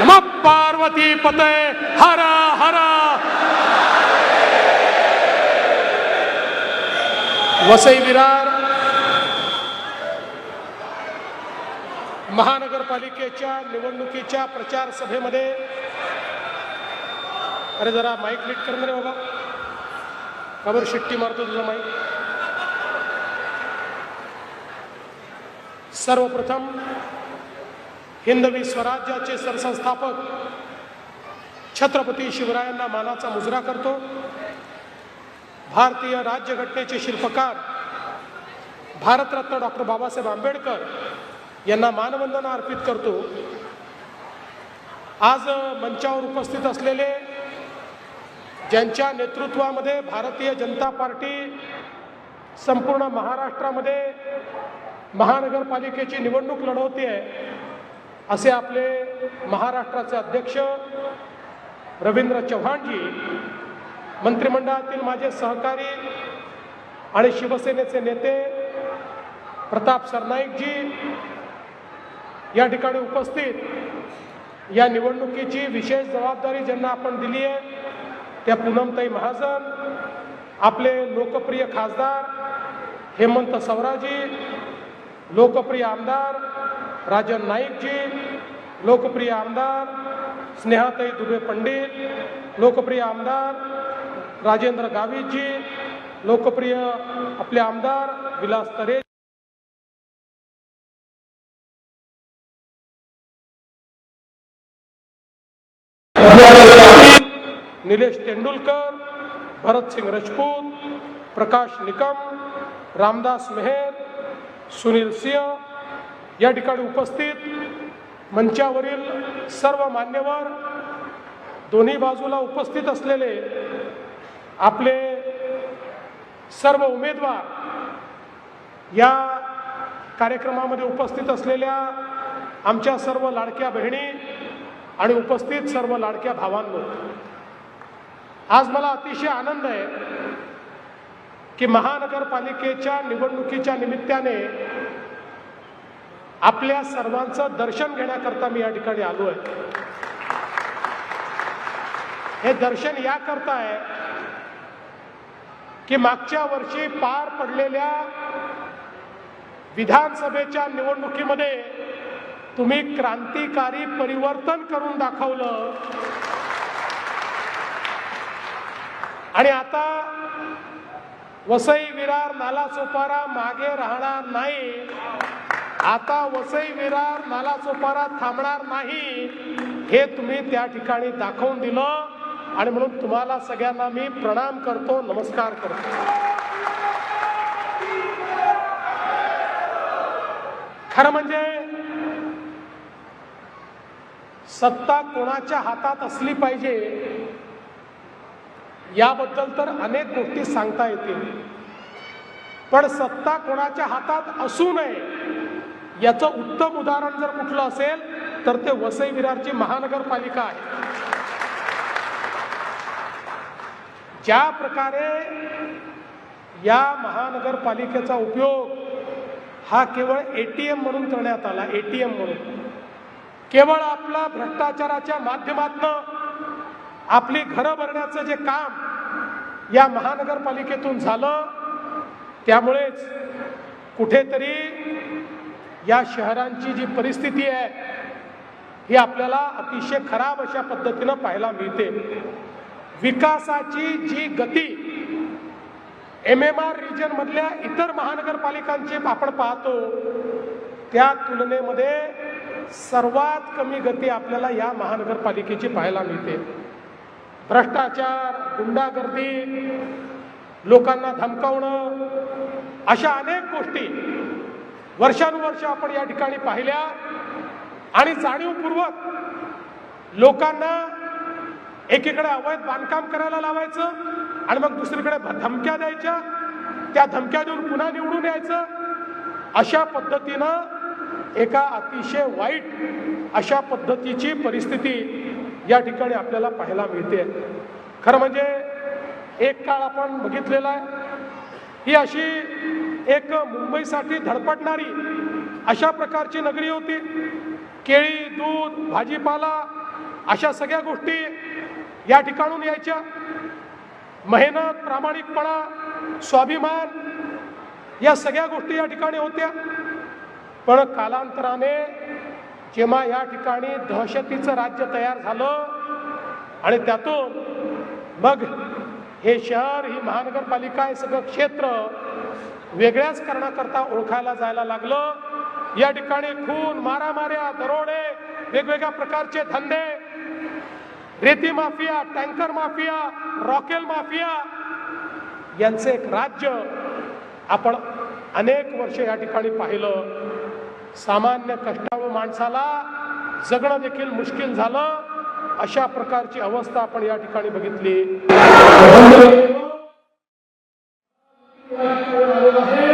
मग पार्वती पते हर हर। वसई विरार महानगरपालिकेच्या निवडणुकीच्या प्रचार सभेमध्ये अरे जरा माईक नीट कर रे बाबा. का शिट्टी मारतो तुझा माईक सर्वप्रथम हिंदवी स्वराज्याचे सरसंस्थापक छत्रपती शिवरायांना मानाचा मुजरा करतो. भारतीय राज्यघटनेचे शिल्पकार भारतरत्न डॉक्टर बाबासाहेब आंबेडकर यांना मानवंदना अर्पित करतो. आज मंचावर उपस्थित असलेले ज्यांच्या नेतृत्वामध्ये भारतीय जनता पार्टी संपूर्ण महाराष्ट्रामध्ये महानगरपालिकेची निवडणूक लढवते आहे असे आपले महाराष्ट्राचे अध्यक्ष रवींद्र चव्हाणजी मंत्रिमंडळातील माझे सहकारी आणि शिवसेनेचे नेते प्रताप सरनाईकजी या ठिकाणी उपस्थित. या निवडणुकीची विशेष जबाबदारी ज्यांना आपण दिली आहे त्या पूनमताई महाजन आपले लोकप्रिय खासदार हेमंत सवराजी लोकप्रिय आमदार राजन नाईकजी लोकप्रिय आमदार, स्नेहाताई दुबे पंडित, लोकप्रिय आमदार राजेंद्र गावितजी, लोकप्रिय आपले आमदार विलास तरे निलेश तेंडुलकर, भरत सिंह राजपूत, प्रकाश निकम, रामदास मेहर, सुनील सिंह या ठिकाणी उपस्थित मंचावरील सर्व मान्यवर दोन्ही बाजूला उपस्थित असलेले आपले सर्व उमेदवार या कार्यक्रमामध्ये उपस्थित असलेल्या आमच्या सर्व लाडक्या बहिणी आणि उपस्थित सर्व लाडक्या भावांनो आज मला अतिशय आनंद आहे की महानगरपालिकेच्या निवडणुकीच्या निमित्ताने आपल्या सर्वांचं दर्शन घेण्याकरता मी या ठिकाणी आलो आहे हे दर्शन याकरता आहे की मागच्या वर्षी पार पडलेल्या विधानसभेच्या निवडणुकीमध्ये तुम्ही क्रांतिकारी परिवर्तन करून दाखवलं. आणि आता वसई विरार नाला सोपारा मागे राहणार नाही. आता वसई विरार नाला चोपारा थांबणार नाही. हे तुम्ही त्या ठिकाणी दाखवून दिलं. आणि म्हणून तुम्हाला सगळ्यांना मी प्रणाम करतो नमस्कार करतो. खरं म्हणजे सत्ता कोणाच्या हातात असली पाहिजे याबद्दल तर अनेक गोष्टी सांगता येतील. पण सत्ता कोणाच्या हातात असू नये याचं उत्तम उदाहरण जर कुठलं असेल तर ते वसई विरारची महानगरपालिका आहे. ज्या प्रकारे या महानगरपालिकेचा उपयोग हा केवळ ए टी एम म्हणून करण्यात आला ए टी एम म्हणून. केवळ आपला भ्रष्टाचाराच्या माध्यमातनं आपली घरं भरण्याचं जे काम या महानगरपालिकेतून झालं त्यामुळेच कुठेतरी या शहरांची जी परिस्थिती आहे ही आपल्याला अतिशय खराब अशा पद्धतीनं पाहायला मिळते. विकासाची जी गती एम एम आर रिजन मधल्या इतर महानगरपालिकांची आपण पाहतो त्या तुलनेमध्ये सर्वात कमी गती आपल्याला या महानगरपालिकेची पाहायला मिळते. भ्रष्टाचार गुंडागर्दी लोकांना धमकावणं अशा अनेक गोष्टी वर्षानुवर्ष आपण या ठिकाणी पाहिल्या आणि जाणीवपूर्वक लोकांना एकीकडे अवैध बांधकाम करायला लावायचं आणि मग दुसरीकडे धमक्या द्यायच्या. त्या धमक्या देऊन पुन्हा निवडून यायचं. अशा पद्धतीनं एका अतिशय वाईट अशा पद्धतीची परिस्थिती या ठिकाणी आपल्याला पाहायला मिळते. खरं म्हणजे एक काळ आपण बघितलेला आहे. ही अशी एक मुंबईसाठी धडपडणारी अशा प्रकारची नगरी होती. केळी दूध भाजीपाला अशा सगळ्या गोष्टी या ठिकाणून यायच्या. मेहनत प्रामाणिकपणा स्वाभिमान या सगळ्या गोष्टी या ठिकाणी होत्या. पण कालांतराने जेव्हा या ठिकाणी दहशतीचं राज्य तयार झालं आणि त्यातून मग हे शहर ही महानगरपालिका हे सगळं क्षेत्र वेगळ्याच करण्याकरता ओळखायला जायला लागलं. या ठिकाणी खून मारामाऱ्या दरोडे वेगवेगळ्या प्रकारचे धंदे रेती माफिया टँकर माफिया रॉकेल माफिया यांचे एक राज्य आपण अनेक वर्ष या ठिकाणी पाहिलं. सामान्य कष्टाळू माणसाला जगणं देखील मुश्किल झालं. अशा प्रकारची अवस्था आपण या ठिकाणी बघितली. आहे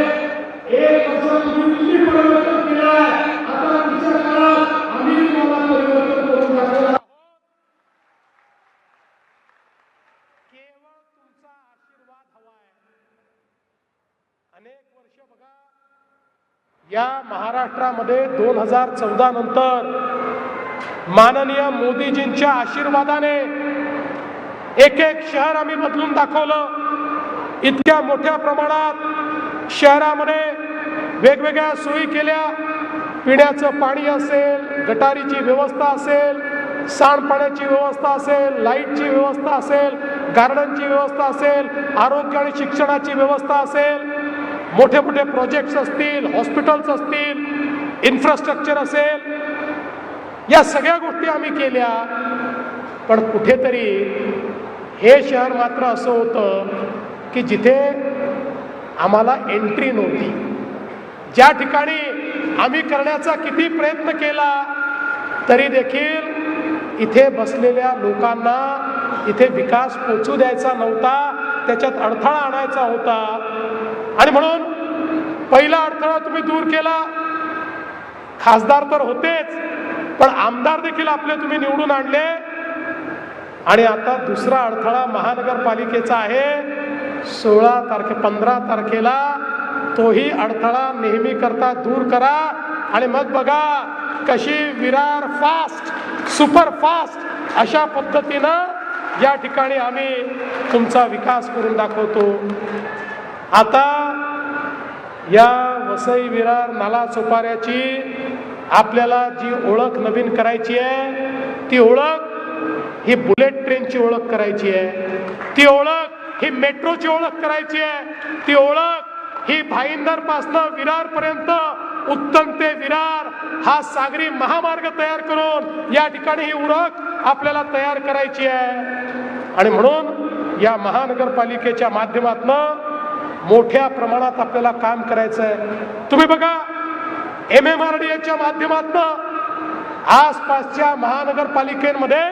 अनेक वर्ष बघा या महाराष्ट्रामध्ये दोन हजार चौदा नंतर माननीय मोदीजींच्या आशीर्वादाने एक एक शहर आम्ही बदलून दाखवलं. इतक्या मोठ्या प्रमाणात शहरामध्ये वेगवेगळ्या सोयी केल्या. पिण्याचं पाणी असेल गटारीची व्यवस्था असेल सांडपाण्याची व्यवस्था असेल लाईटची व्यवस्था असेल गार्डनची व्यवस्था असेल आरोग्य आणि शिक्षणाची व्यवस्था असेल. मोठे मोठे प्रोजेक्ट्स असतील हॉस्पिटल्स असतील इन्फ्रास्ट्रक्चर असेल या सगळ्या गोष्टी आम्ही केल्या. पण कुठेतरी हे शहर मात्र असं होतं की जिथे आम्हाला एंट्री नव्हती. ज्या ठिकाणी आम्ही करण्याचा किती प्रयत्न केला तरी देखील इथे बसलेल्या लोकांना इथे विकास पोचू द्यायचा नव्हता त्याच्यात अडथळा आणायचा होता. आणि म्हणून पहिला अडथळा तुम्ही दूर केला. खासदार तर होतेच पण आमदार देखील आपले तुम्ही निवडून आणले. आणि आता दुसरा अडथळा महानगरपालिकेचा आहे. सोळा तारखे पंधरा तारखेला तोही अडथळा नेहमी करता दूर करा. आणि मग बघा कशी विरार फास्ट सुपर फास्ट अशा पद्धतीनं या ठिकाणी आम्ही तुमचा विकास करून दाखवतो. आता या वसई विरार नाला चोपाऱ्याची आपल्याला जी ओळख नवीन करायची आहे ती ओळख ही बुलेट ट्रेनची ओळख करायची आहे. ती ओळख ही मेट्रोची ओळख करायची आहे. ती ओळख ही भाईंदर पासनं विरार पर्यंत उत्तम ते विरार हा सागरी महामार्ग तयार करून या ठिकाणी ही ओळख आपल्याला तयार करायची आहे. आणि म्हणून या महानगरपालिकेच्या माध्यमातनं मोठ्या प्रमाणात आपल्याला काम करायचं आहे तुम्ही बघा एम एम आर डी एच्या माध्यमातून आसपासच्या महानगरपालिकेमध्ये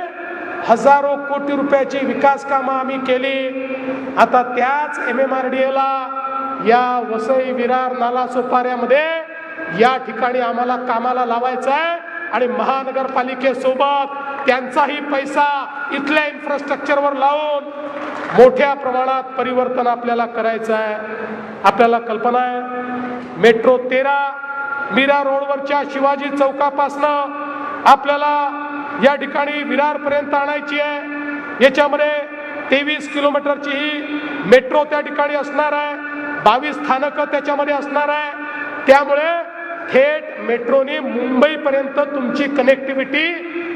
हजारो कोटी रुपयाची विकास कामं आम्ही केली. आता त्याच एम एम आर डी एला या वसई विरार नाला सोपाऱ्यामध्ये या ठिकाणी आम्हाला कामाला लावायचं आहे आणि महानगरपालिकेसोबत त्यांचाही पैसा इथल्या इन्फ्रास्ट्रक्चरवर लावून मोठ्या प्रमाणात परिवर्तन आपल्याला करायचं आहे आपल्याला कल्पना आहे मेट्रो तेरा मीरा रोडवरच्या शिवाजी चौकापासनं आपल्याला या ठिकाणी विरारपर्यंत आणायची आहे. याच्यामध्ये तेवीस किलोमीटरची ही मेट्रो त्या ठिकाणी असणार आहे. बावीस स्थानकं त्याच्यामध्ये असणार आहे. त्यामुळे थेट मेट्रोने मुंबईपर्यंत तुमची कनेक्टिव्हिटी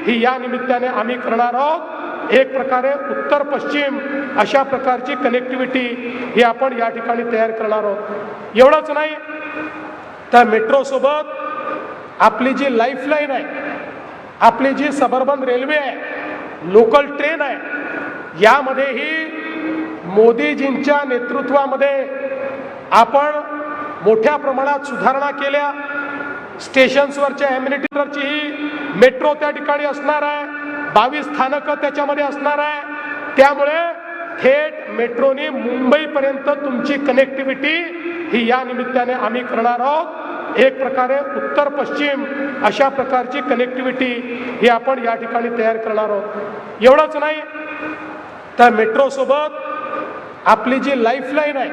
ही या निमित्ताने आम्ही करणार आहोत. एक प्रकारे उत्तर पश्चिम अशा प्रकारची कनेक्टिव्हिटी ही आपण या ठिकाणी तयार करणार आहोत. एवढंच नाही त्या मेट्रोसोबत आपली जी लाईफलाईन आहे आपली जी सबर्बन रेल्वे आहे लोकल ट्रेन आहे यामध्येही मोदीजींच्या नेतृत्वामध्ये आपण मोठ्या प्रमाणात सुधारणा केल्या. स्टेशन्सवरच्या ॲम्युनिटीची मेट्रो त्या ठिकाणी असणार आहे. बावीस स्थानकं त्याच्यामध्ये असणार आहे. त्यामुळे थेट मेट्रोने मुंबईपर्यंत तुमची कनेक्टिव्हिटी ही या निमित्ताने आम्ही करणार आहोत. एक प्रकारे उत्तर पश्चिम अशा प्रकारची कनेक्टिव्हिटी ही आपण या ठिकाणी तयार करणार आहोत. एवढंच नाही तर मेट्रोसोबत आपली जी लाईफलाईन आहे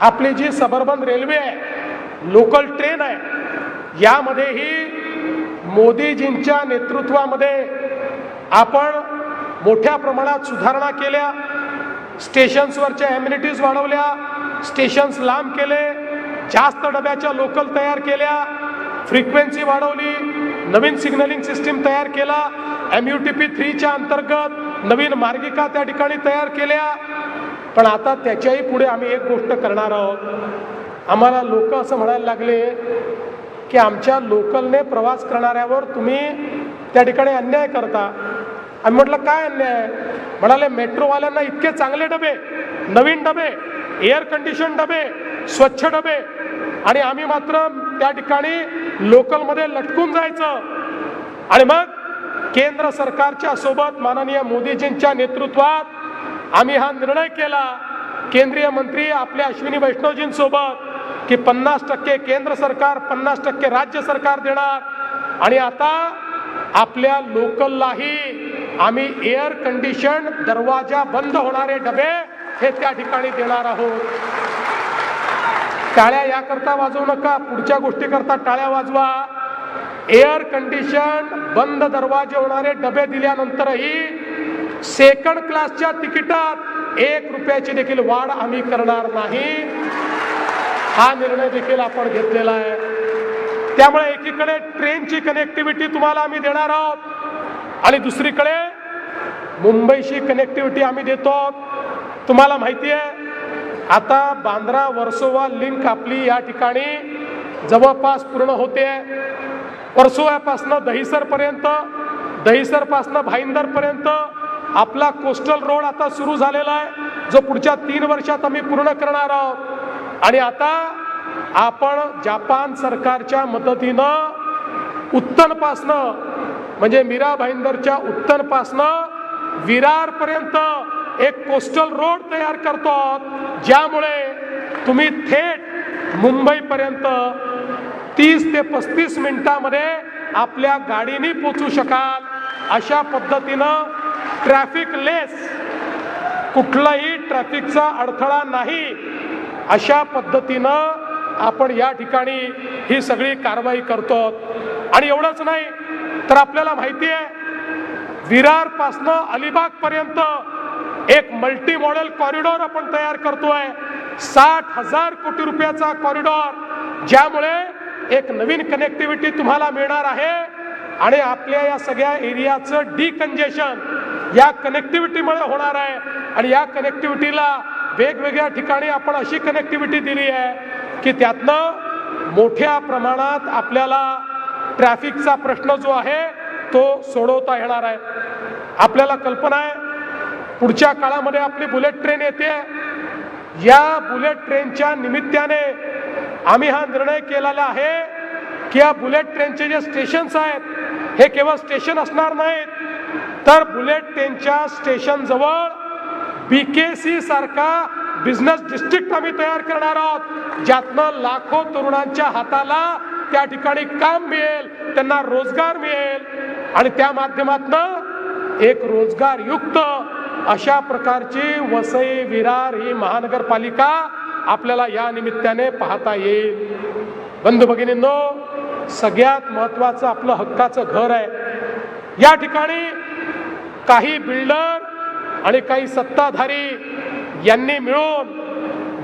आपली जी सबर्बन रेल्वे आहे लोकल ट्रेन आहे यामध्येही मोदीजींच्या नेतृत्वामध्ये आपण मोठ्या प्रमाणात सुधारणा केल्या स्टेशन्सवरच्या ॲम्युनिटीज वाढवल्या स्टेशन्स लांब केले जास्त डब्याच्या लोकल तयार केल्या. फ्रिक्वेन्सी वाढवली. नवीन सिग्नलिंग सिस्टीम तयार केला. एम यू टी पी थ्रीच्या अंतर्गत नवीन मार्गिका त्या ठिकाणी तयार केल्या. पण आता त्याच्याही पुढे आम्ही एक गोष्ट करणार आहोत. आम्हाला लोक असं म्हणायला लागले की आमच्या लोकलने प्रवास करणाऱ्यावर तुम्ही त्या ठिकाणी अन्याय करता. आम्ही म्हटलं काय अन्याय? म्हणाले मेट्रोवाल्यांना इतके चांगले डबे नवीन डबे एअर कंडिशन डबे स्वच्छ डबे आणि आम्ही मात्र त्या ठिकाणी लोकलमध्ये लटकून जायचं. आणि मग केंद्र सरकारच्या सोबत माननीय मोदीजींच्या नेतृत्वात आम्ही हा निर्णय केला. केंद्रीय मंत्री आपल्या अश्विनी वैष्णवजींसोबत की पन्नास टक्के केंद्र सरकार पन्नास टक्के राज्य सरकार देणार. आणि आता आपल्या लोकललाही आम्ही एअर कंडिशन दरवाजा बंद होणारे डबे हे त्या ठिकाणी देणार आहोत. टाळ्या याकरता वाजवू नका. पुढच्या गोष्टी करता टाळ्या वाजवा. एअर कंडिशन बंद दरवाजे होणारे डबे दिल्यानंतरही सेकंड क्लासच्या तिकिटात एक रुपयाची देखील वाढ आम्ही करणार नाही. हा निर्णय देखील आपण घेतलेला आहे. त्यामुळे एकीकडे ट्रेनची कनेक्टिव्हिटी तुम्हाला आम्ही देणार आहोत. आणि दुसरीकडे मुंबईशी कनेक्टिव्हिटी आम्ही देतो तुम्हाला माहिती आहे आता बांद्रा वर्सोवा लिंक आपली या ठिकाणी जवळपास पूर्ण होते. वर्सोव्यापासनं दहिसरपर्यंत दहिसरपासनं भाईंदरपर्यंत आपला कोस्टल रोड आता सुरू झालेला आहे जो पुढच्या तीन वर्षात आम्ही पूर्ण करणार आहोत. आणि आता आपण जपान सरकारच्या मदतीनं उत्तनपासनं म्हणजे मीरा भाईंदरच्या उत्तनपासनं विरारपर्यंत एक कोस्टल रोड तयार करतो आहोत ज्यामुळे तुम्ही थेट मुंबईपर्यंत तीस ते पस्तीस मिनिटामध्ये आपल्या गाडीने पोचू शकाल. अशा पद्धतीनं ट्रॅफिक लेस कुठलाही ट्रॅफिकचा अडथळा नाही. अशा पद्धतीनं आपण या ठिकाणी ही सगळी कारवाई करतो. आणि एवढंच नाही तर आपल्याला माहिती आहे विरारपासनं अलिबागपर्यंत एक मल्टी मॉडेल कॉरिडॉर आपण तयार करतोय. साठ हजार कोटी रुपयाचा कॉरिडॉर ज्यामुळे एक नवीन कनेक्टिव्हिटी तुम्हाला मिळणार आहे. आणि आपल्या या सगळ्या एरियाचं डिकंजेशन या कनेक्टिव्हिटीमुळे होणार आहे. आणि या कनेक्टिव्हिटीला वेगवेगळ्या ठिकाणी आपण अशी कनेक्टिव्हिटी दिली आहे की त्यातनं मोठ्या प्रमाणात आपल्याला ट्रॅफिकचा प्रश्न जो आहे तो सोडवता येणार आहे. आपल्याला कल्पना आहे पुढच्या काळामध्ये आपली बुलेट ट्रेन येते. या बुलेट ट्रेनच्या निमित्ताने आम्ही हा निर्णय केलेला आहे की या बुलेट ट्रेनचे जे स्टेशन्स आहेत हे केवळ स्टेशन असणार नाहीत तर बुलेट ट्रेनच्या स्टेशन जवळ बी के सी सारखा बिझनेस डिस्ट्रिक्ट आम्ही तयार करणार आहोत. ज्यातनं लाखो तरुणांच्या हाताला त्या ठिकाणी काम मिळेल त्यांना रोजगार मिळेल आणि त्या माध्यमातनं एक रोजगारयुक्त अशा प्रकारची वसई विरार ही महानगरपालिका आपल्याला या निमित्ताने पाहता येईल. बंधू भगिनींनो सगळ्यात महत्वाचं आपलं हक्काचं घर आहे. या ठिकाणी काही बिल्डर आणि काही सत्ताधारी यांनी मिळून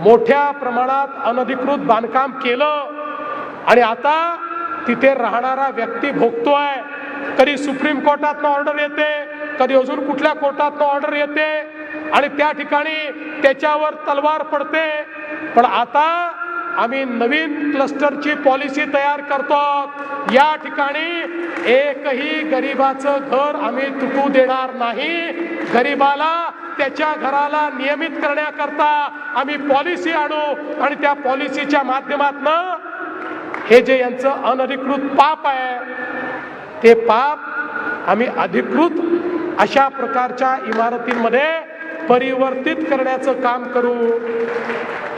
मोठ्या प्रमाणात अनधिकृत बांधकाम केलं आणि आता तिथे राहणारा व्यक्ती भोगतोय. कधी सुप्रीम कोर्टात ऑर्डर येते. कधी अजून कुठल्या कोर्टातनं ऑर्डर येते आणि त्या ठिकाणी त्याच्यावर तलवार पडते. पण आता आम्ही नवीन क्लस्टरची पॉलिसी तयार करतो. या ठिकाणी एकही गरिबाचं घर आम्ही तुटू देणार नाही. गरिबाला त्याच्या घराला नियमित करण्याकरता आम्ही पॉलिसी आणू आणि त्या पॉलिसीच्या माध्यमातनं हे जे यांचं अनधिकृत पाप आहे ते पाप आम्ही अधिकृत अशा प्रकारच्या इमारतींमध्ये परिवर्तित करण्याचं काम करू.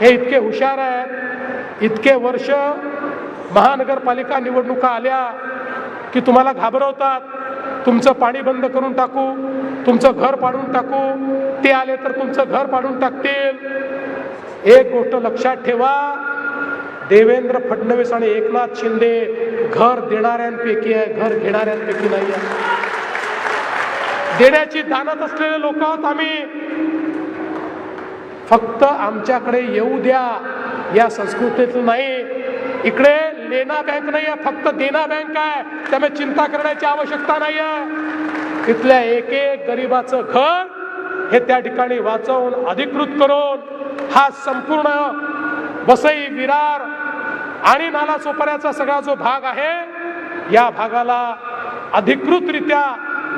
हे इतके हुशार आहेत. इतके वर्ष महानगरपालिका निवडणुका आल्या की तुम्हाला घाबरवतात. तुमचं पाणी बंद करून टाकू तुमचं घर पाडून टाकू. ते आले तर तुमचं घर पाडून टाकतील. एक गोष्ट लक्षात ठेवा देवेंद्र फडणवीस आणि एकनाथ शिंदे घर देणाऱ्यांपैकी आहे घर घेणाऱ्यांपैकी नाही आहे देण्याची दानत असलेले लोक आहोत आम्ही. फक्त आमच्याकडे येऊ द्या. या संस्कृतीतलं नाही. इकडे लेना बँक नाही आहे फक्त देना बँक आहे. त्यामुळे चिंता करण्याची आवश्यकता नाही आहे. इथल्या एक एक गरीबाचं घर हे त्या ठिकाणी वाचवून अधिकृत करून हा संपूर्ण वसई विरार आणि नाला सोपाऱ्याचा सगळा जो भाग आहे या भागाला अधिकृतरित्या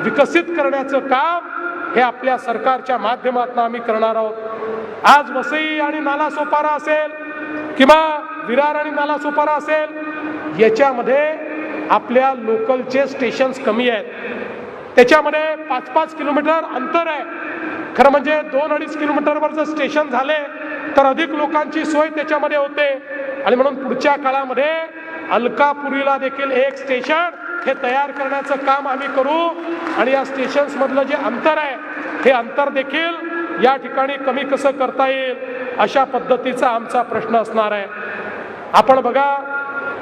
विकसित करण्याचं काम हे आपल्या सरकारच्या माध्यमातून आम्ही करणार आहोत. आज वसई आणि नाला सोपारा असेल किंवा विरार आणि नाला सोपारा असेल याच्यामध्ये आपल्या लोकलचे स्टेशन्स कमी आहेत. त्याच्यामध्ये पाच पाच किलोमीटर अंतर आहे. खरं म्हणजे दोन अडीच किलोमीटरवर जर स्टेशन झाले तर अधिक लोकांची सोय त्याच्यामध्ये होते. आणि म्हणून पुढच्या काळामध्ये अलकापुरीला देखील एक स्टेशन हे तयार करण्याचं काम आम्ही करू आणि या स्टेशन्समधलं जे अंतर आहे हे अंतर देखील या ठिकाणी कमी कसं करता येईल अशा पद्धतीचा आमचा प्रश्न असणार आहे. आपण बघा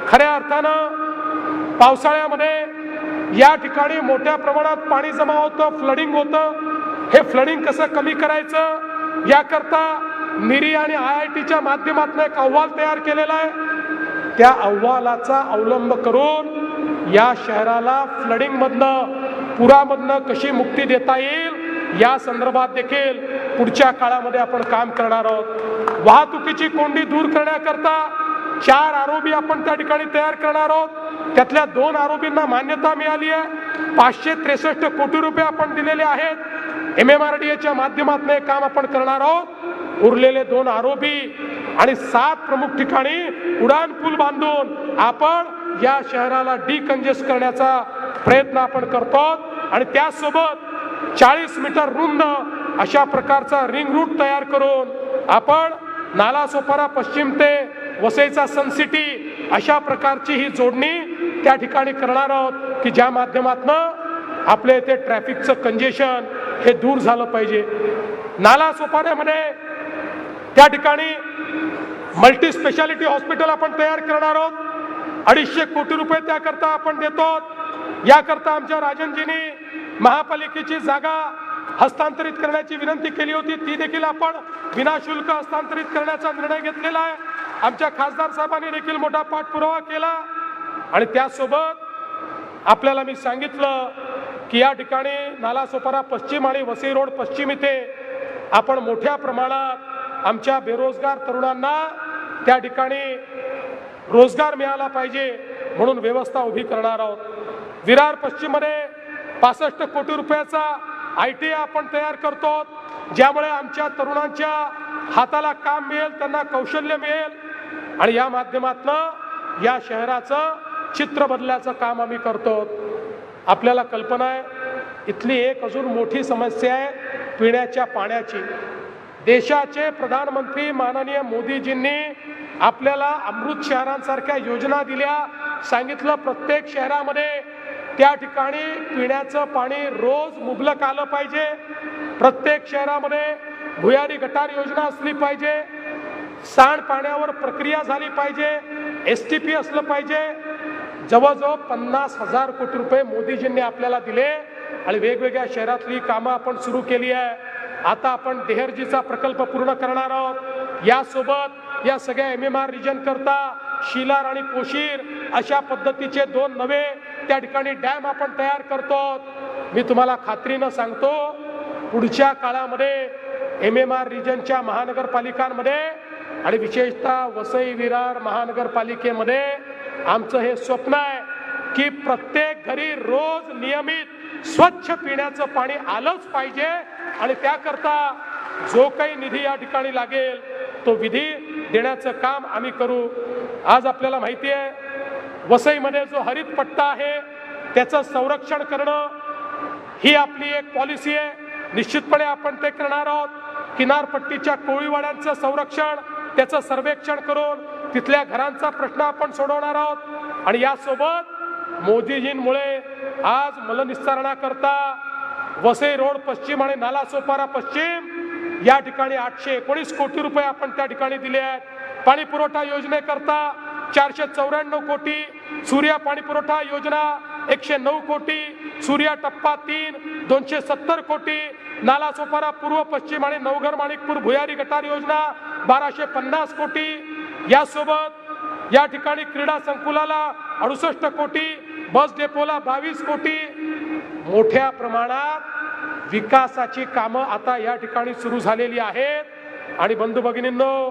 खऱ्या अर्थानं पावसाळ्यामध्ये या ठिकाणी मोठ्या प्रमाणात पाणी जमा होतं फ्लडिंग होतं. हे फ्लडिंग कसं कमी करायचं? याकरता निरी आणि आय आय टीच्या माध्यमातून एक अहवाल तयार केलेला आहे. त्या अहवालाचा अवलंब करून या शहराला फ्लडिंग मधनं पुरामधनं कशी मुक्ती देता येईल या संदर्भात देखील पुढच्या काळामध्ये आपण काम करणार आहोत. वाहतुकीची कोंडी दूर करण्याकरता चार आरोपी आपण त्या ठिकाणी तयार करणार आहोत. त्यातल्या दोन आरोपींना मान्यता मिळाली आहे. पाचशे त्रेसष्ट कोटी रुपये आपण दिलेले आहेत. एम एम आर डी एच्या माध्यमातून हे काम आपण करणार आहोत. उरलेले दोन आरोपी आणि सात प्रमुख ठिकाणी उडान पूल बांधून आपण या शहराला डिकंजेस्ट करण्याचा प्रयत्न आपण करतो आणि त्याचसोबत चाळीस मीटर रुंद अशा प्रकारचा रिंग रूट तयार करून आपण नालासोपारा पश्चिम ते वसईचा सनसिटी अशा प्रकारची ही जोडणी त्या ठिकाणी करणार आहोत की ज्या माध्यमातनं आपल्या इथे ट्रॅफिकचं कंजेशन हे दूर झालं पाहिजे. नालासोपाऱ्यामध्ये त्या ठिकाणी मल्टी स्पेशालिटी हॉस्पिटल आपण तयार करणार आहोत. अडीचशे कोटी रुपये त्याकरता आपण देतो याकरता आमच्या राजनजींनी महापालिकेची जागा हस्तांतरित करण्याची विनंती केली होती. ती देखील आपण विनाशुल्क हस्तांतरित करण्याचा निर्णय घेतलेला आहे. आमच्या खासदार साहेबांनी देखील मोठा पाठपुरावा केला. आणि त्यासोबत आपल्याला मी सांगितलं की या ठिकाणी नालासोपारा पश्चिम आणि वसई रोड पश्चिम इथे आपण मोठ्या प्रमाणात आमच्या बेरोजगार तरुणांना त्या ठिकाणी रोजगार मिळाला पाहिजे म्हणून व्यवस्था उभी करणार आहोत. विरार पश्चिममध्ये पासष्ट कोटी रुपयाचा आय टी आपण तयार करतो. ज्यामुळे आमच्या तरुणांच्या हाताला काम मिळेल त्यांना कौशल्य मिळेल. आणि या माध्यमातनं या शहराचं चित्र बदलायचं काम आम्ही करतो. आपल्याला कल्पना आहे इथली एक अजून मोठी समस्या आहे पिण्याच्या पाण्याची. देशाचे प्रधानमंत्री माननीय मोदीजींनी आपल्याला अमृत शहरांसारख्या योजना दिल्या. सांगितलं प्रत्येक शहरामध्ये त्या ठिकाणी पिण्याचं पाणी रोज मुबलक आलं पाहिजे. प्रत्येक शहरामध्ये भुयारी गटार योजना असली पाहिजे. सांडपाण्यावर प्रक्रिया झाली पाहिजे. एस टी पी असलं पाहिजे. जवळजवळ पन्नास हजार कोटी रुपये मोदीजींनी आपल्याला दिले आणि वेगवेगळ्या शहरातली कामं आपण सुरू केली आहे. आता आपण देहरजीचा प्रकल्प पूर्ण करणार आहोत. यासोबत या सगळ्या एम एम आर रिजन करता शिलार आणि पोशीर अशा पद्धतीचे दोन नवे त्या ठिकाणी डॅम आपण तयार करतो. मी तुम्हाला खात्रीनं सांगतो पुढच्या काळामध्ये एम एम आर रिजनच्या महानगरपालिकांमध्ये आणि विशेषतः वसई विरार महानगरपालिकेमध्ये आमचं हे स्वप्न आहे की प्रत्येक घरी रोज नियमित स्वच्छ पिण्याचं पाणी आलंच पाहिजे आणि त्याकरता जो काही निधी या ठिकाणी लागेल तो विधी देण्याचं काम आम्ही करू. आज आपल्याला माहिती आहे वसईमध्ये जो हरित पट्टा आहे त्याचं संरक्षण करणं ही आपली एक पॉलिसी आहे. निश्चितपणे आपण ते करणार आहोत. किनारपट्टीच्या कोळीवाड्यांचं संरक्षण त्याचं सर्वेक्षण करून तिथल्या घरांचा प्रश्न आपण सोडवणार आहोत. आणि यासोबत मोदीजींमुळे आज मलनिस्तारणाकरता वसई रोड पश्चिम आणि नालासोपारा पश्चिम या ठिकाणी आठशे एकोणीस कोटी रुपये आपण त्या ठिकाणी दिले आहेत. पाणी पुरवठा योजनेकरता चारशे चौऱ्याण्णव कोटी सूर्या पाणी पुरवठा योजना एकशे नऊ कोटी सूर्या टप्पा तीन दोनशे सत्तर कोटी नालासोपारा पूर्व पश्चिम आणि नवघर माणिकपूर भुयारी गटार योजना बाराशे पन्नास कोटी. यासोबत या ठिकाणी क्रीडा संकुलाला अडुसष्ट कोटी बस डेपोला बावीस कोटी. मोठ्या प्रमाणात विकासाची कामं आता या ठिकाणी सुरू झालेली आहेत. आणि बंधू भगिनींनो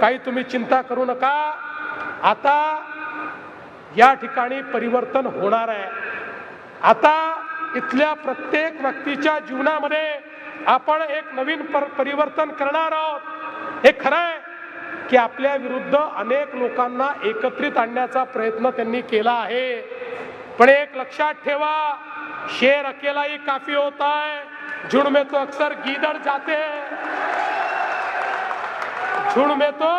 काही तुम्ही चिंता करू नका. आता या ठिकाणी परिवर्तन होणार आहे. आता इथल्या प्रत्येक व्यक्तीच्या जीवनामध्ये आपण एक नवीन पर परिवर्तन करणार आहोत. हे खरं आहे. की आपल्या विरुद्ध अनेक लोकांना एकत्रित आणण्याचा प्रयत्न त्यांनी केला आहे. पण एक लक्षात ठेवा शेर अकेलाही काफी होता है झुंड में तो अक्सर गीदड़ जाते. हैं झुंड में तो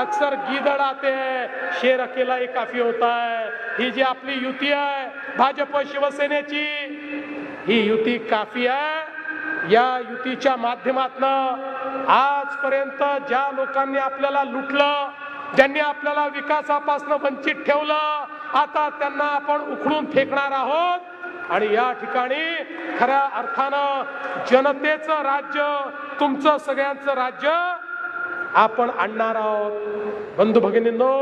अक्सर गीदड़ आते. हैं शेर अकेलाही काफी होता है ही जी आपली युती आहे भाजप शिवसेनेची ही युती काफी आहे. या युतीच्या माध्यमातनं आजपर्यंत ज्या लोकांनी आपल्याला लुटलं ज्यांनी आपल्याला विकासापासून वंचित ठेवलं आता त्यांना आपण उखडून फेकणार आहोत. आणि या ठिकाणी खऱ्या अर्थानं जनतेचं राज्य तुमचं सगळ्यांचं राज्य आपण आणणार आहोत. बंधू भगिनींनो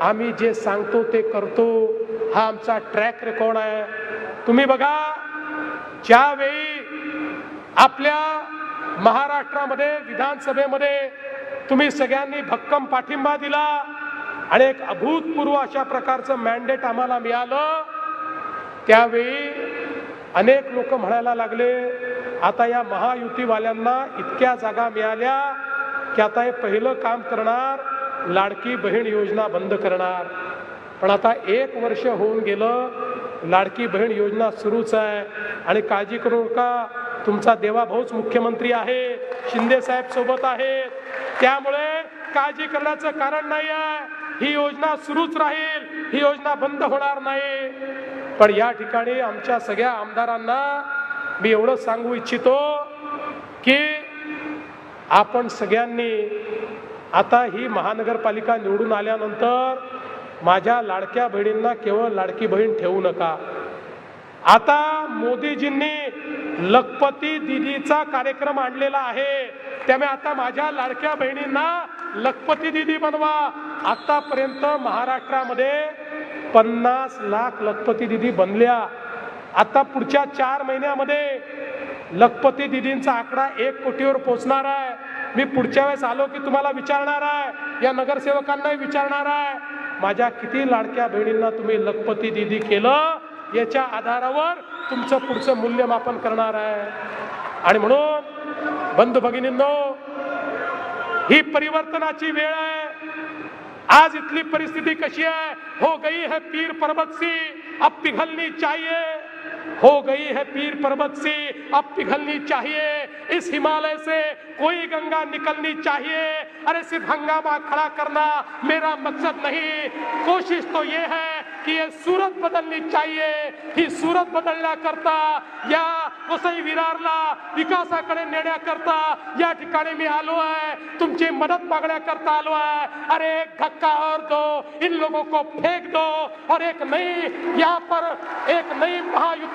आम्ही जे सांगतो ते करतो. हा आमचा ट्रॅक रेकॉर्ड आहे. तुम्ही बघा ज्यावेळी आपल्या महाराष्ट्रामध्ये विधानसभेमध्ये तुम्ही सगळ्यांनी भक्कम पाठिंबा दिला आणि एक अभूतपूर्व अशा प्रकारचं मॅन्डेट आम्हाला मिळालं. त्यावेळी अनेक लोक म्हणायला लागले आता या महायुतीवाल्यांना इतक्या जागा मिळाल्या की आता हे पहिलं काम करणार लाडकी बहीण योजना बंद करणार. पण आता एक वर्ष होऊन गेलं लाडकी बहीण योजना सुरूच आहे. आणि काळजी करू नका तुमचा देवाभाऊच मुख्यमंत्री आहे शिंदे साहेब सोबत आहेत त्यामुळे काळजी करण्याचं कारण नाही आहे ही योजना सुरूच राहील. ही योजना बंद होणार नाही. पण या ठिकाणी आमच्या सगळ्या आमदारांना मी एवढं सांगू इच्छितो की आपण सगळ्यांनी आता ही महानगरपालिका निवडून आल्यानंतर माझ्या लाडक्या बहिणींना केवळ लाडकी बहीण ठेवू नका. आता मोदीजींनी लखपती दिदीचा कार्यक्रम आणलेला आहे. त्यामुळे आता माझ्या लाडक्या बहिणींना लखपती दिदी बनवा. आतापर्यंत महाराष्ट्रामध्ये पन्नास लाख लखपती दिदी बनल्या. आता पुढच्या चार महिन्यामध्ये लखपती दिदींचा आकडा एक कोटीवर पोहोचणार आहे. मी पुढच्या वेळेस आलो की तुम्हाला विचारणार आहे. या नगरसेवकांनाही विचारणार आहे. माझ्या किती लाडक्या बहिणींना तुम्ही लखपती दिदी केलं? याच्या आधारावर तुमचं पुढचं मूल्यमापन करणार आहे. आणि म्हणून बंधू भगिनींनो ही परिवर्तनाची वेळ आहे. आज इथली परिस्थिती कशी आहे? हो गई है पीर पर्वत सी अब पिघलनी चाहिए. हो गई है पीर पर्वत सी अब पिघलनी चाहिए. इस हिमालय से कोई गंगा निकलनी चाहिए. अरे सिर्फ हंगामा खड़ा करना मेरा मकसद नहीं। कोशिश तो ये है की ये सूरत बदलनी चाहिए। ही सूरत बदलण्याकरता या वसई विरारला विकासाकडे नेण्याकरता या ठिकाणी मी आलो आहे तुमची मदत मागण्याकरता आलो आहे. अरे एक धक्का और दो इन लोगों को फेंक दो और एक नई यहाँ पर एक नई महायुद्ध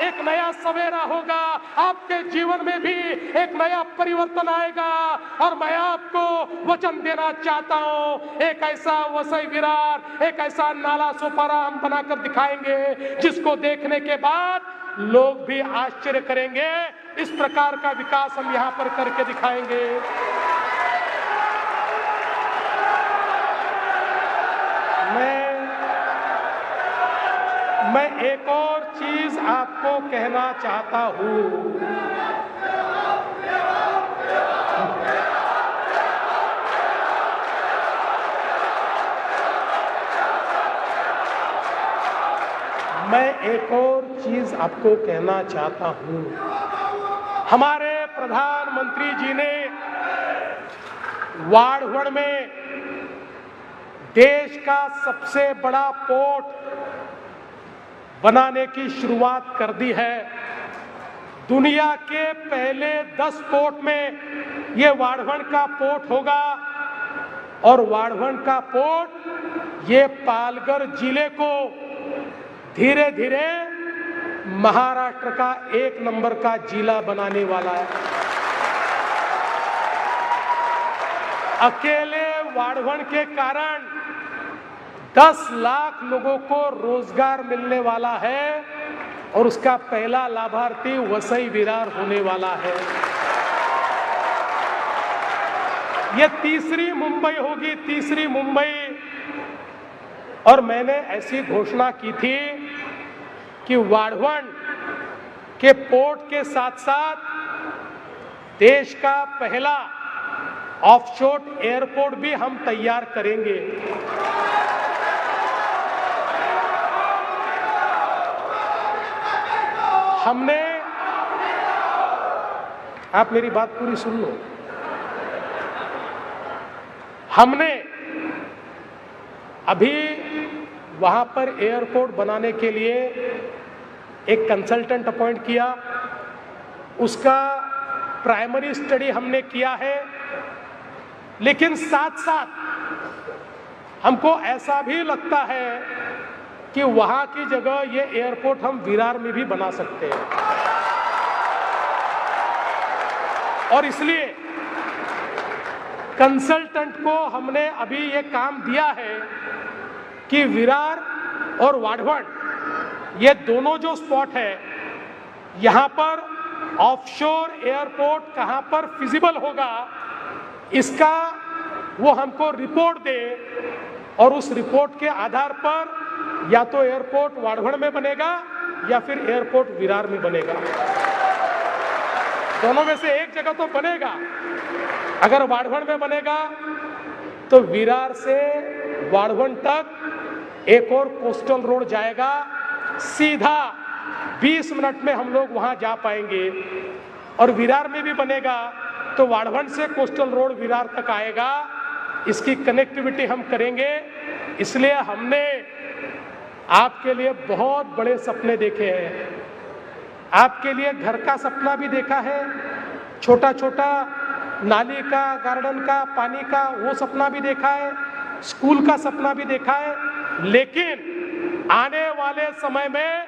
एक नया सवेरा होगा। आपके जीवन में भी एक नया परिवर्तन आएगा और मैं आपको वचन देना चाहता हूँ। एक ऐसा वसई विरार, एक ऐसा नाला सोपारा हम बनाकर दिखाएँगे, जिसको देखने के बाद लोग भी आश्चर्य करेंगे। इस प्रकार का विकास हम यहाँ पर करके दिखाएँगे। मैं मैं एक और चीज़ आपको कहना चाहता हूँ। मैं एक और चीज़ आपको कहना चाहता हूँ। हमारे प्रधानमंत्री जी ने वाड़वड़ में देश का सबसे बड़ा पोर्ट बनाने की शुरुआत कर दी है। दुनिया के पहले 10 पोर्ट में ये वाढ़वण का पोर्ट होगा और वाढ़वण का पोर्ट ये पालघर ज़िले को धीरे धीरे महाराष्ट्र का एक नंबर का जिला बनाने वाला है। अकेले वाढ़वण के कारण 10 लाख लोगों को रोज़गार मिलने वाला है और उसका पहला लाभार्थी वसई विरार होने वाला है। यह तीसरी मुंबई होगी, तीसरी मुंबई। और मैंने ऐसी घोषणा की थी कि वाढ़वण के पोर्ट के साथ साथ देश का पहला ऑफशोर एयरपोर्ट भी हम तैयार करेंगे। हमने आप मेरी बात पूरी सुन लो। हमने अभी वहाँ पर एयरपोर्ट बनाने के लिए एक कंसल्टेंट अपॉइंट किया। उसका प्राइमरी स्टडी हमने किया है। लेकिन साथ साथ हमको ऐसा भी लगता है कि वहाँ की जगह ये एयरपोर्ट हम विरार में भी बना सकते हैं। और इसलिए कंसल्टेंट को हमने अभी ये काम दिया है कि विरार और वाढ़वण ये दोनों जो स्पॉट है, यहाँ पर ऑफशोर एयरपोर्ट कहाँ पर फिजिबल होगा, इसका वो हमको रिपोर्ट दे और उस रिपोर्ट के आधार पर या तो एयरपोर्ट वाढ़वण में बनेगा या फिर एयरपोर्ट विरार में बनेगा। दोनों में से एक जगह तो बनेगा। अगर वाढ़वण में बनेगा तो विरार से वाढ़वण तक एक और कोस्टल रोड जाएगा। सीधा 20 मिनट में हम लोग वहाँ जा पाएँगे। और विरार में भी बनेगा तो वाढ़वण से कोस्टल रोड विरार तक आएगा। इसकी कनेक्टिविटी हम करेंगे। इसलिए हमने आपके लिए बहुत बड़े सपने देखे हैं। आपके लिए घर का सपना भी देखा है। छोटा छोटा नाली का, गार्डन का, पानी का, वो सपना भी देखा है। स्कूल का सपना भी देखा है। लेकिन आने वाले समय में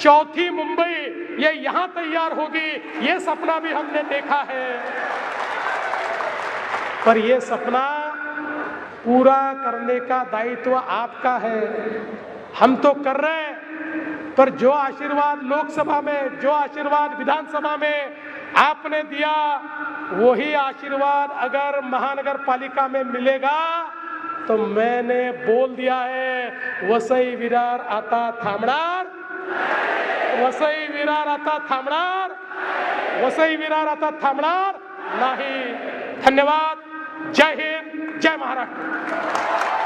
चौथी मुंबई ये यहाँ तैयार होगी। ये सपना भी हमने देखा है। पर ये सपना पूरा करने का दायित्व आपका है। हम तो कर रहे हैं, पर जो आशीर्वाद लोकसभा में, जो आशीर्वाद विधानसभा में आपने दिया, वही आशीर्वाद अगर महानगर पालिका में मिलेगा तो मैंने बोल दिया है, वसई विरार आता थांबणार वसई विरार आता थांबणार वसई विरार आता थांबणार नाही। धन्यवाद। जय हिंद। जय महाराष्ट्र।